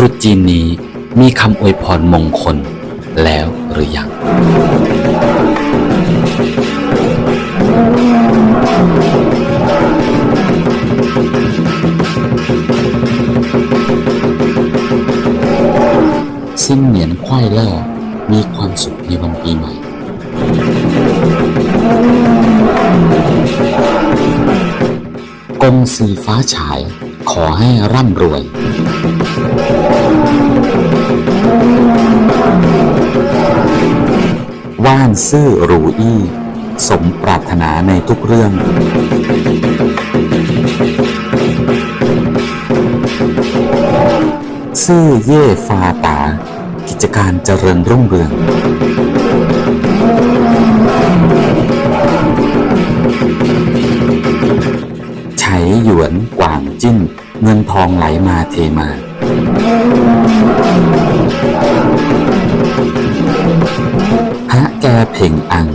รุษจีนนี้มีคำอวยพรมงคลแล้วหรือยัง สิ้นเหนียนควายเล่อมีความสุขในวันปีใหม่กงสีฟ้าฉายขอให้ร่ำรวย ว่านซื่อหรูอี้ สมปรารถนาในทุกเรื่อง ซื่อเย่ฟาตา กิจการเจริญรุ่งเรืองไฉหยวนกว่างจิ้น เงินทองไหลมาเทมา เพ่งอัง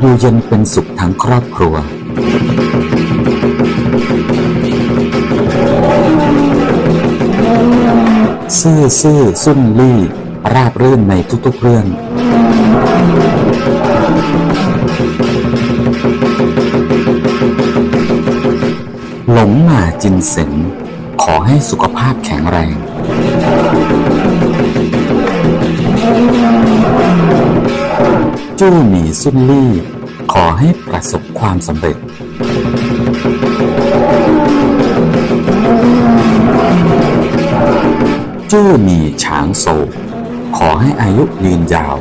อยู่เย็นเป็นสุขทั้งครอบครัว ซื่อซื่อซุ่นลี่ ราบรื่นในทุกๆเรื่อง หลงหมาจินเสนขอให้สุขภาพแข็งแรง จู้หมีซุนลี่ ขอให้ประสบความสำเร็จ จู้หมีฉางโศขอให้อายุยืนยาว